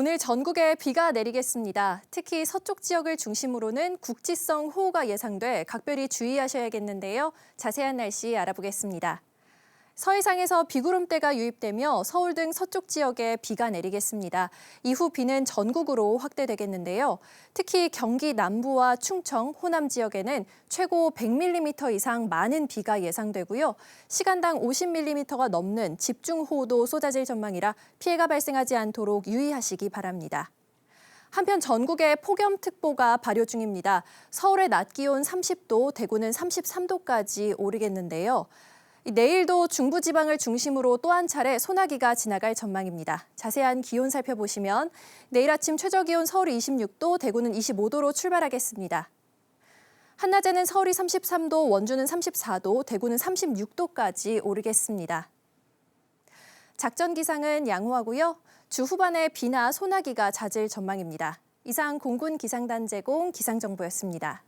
오늘 전국에 비가 내리겠습니다. 특히 서쪽 지역을 중심으로는 국지성 호우가 예상돼 각별히 주의하셔야겠는데요. 자세한 날씨 알아보겠습니다. 서해상에서 비구름대가 유입되며 서울 등 서쪽 지역에 비가 내리겠습니다. 이후 비는 전국으로 확대되겠는데요. 특히 경기 남부와 충청, 호남 지역에는 최고 100mm 이상 많은 비가 예상되고요. 시간당 50mm가 넘는 집중호우도 쏟아질 전망이라 피해가 발생하지 않도록 유의하시기 바랍니다. 한편 전국에 폭염특보가 발효 중입니다. 서울의 낮 기온 30도, 대구는 33도까지 오르겠는데요. 내일도 중부지방을 중심으로 또 한 차례 소나기가 지나갈 전망입니다. 자세한 기온 살펴보시면 내일 아침 최저기온 서울 26도, 대구는 25도로 출발하겠습니다. 한낮에는 서울이 33도, 원주는 34도, 대구는 36도까지 오르겠습니다. 작전 기상은 양호하고요. 주 후반에 비나 소나기가 잦을 전망입니다. 이상 공군 기상단 제공 기상정보였습니다.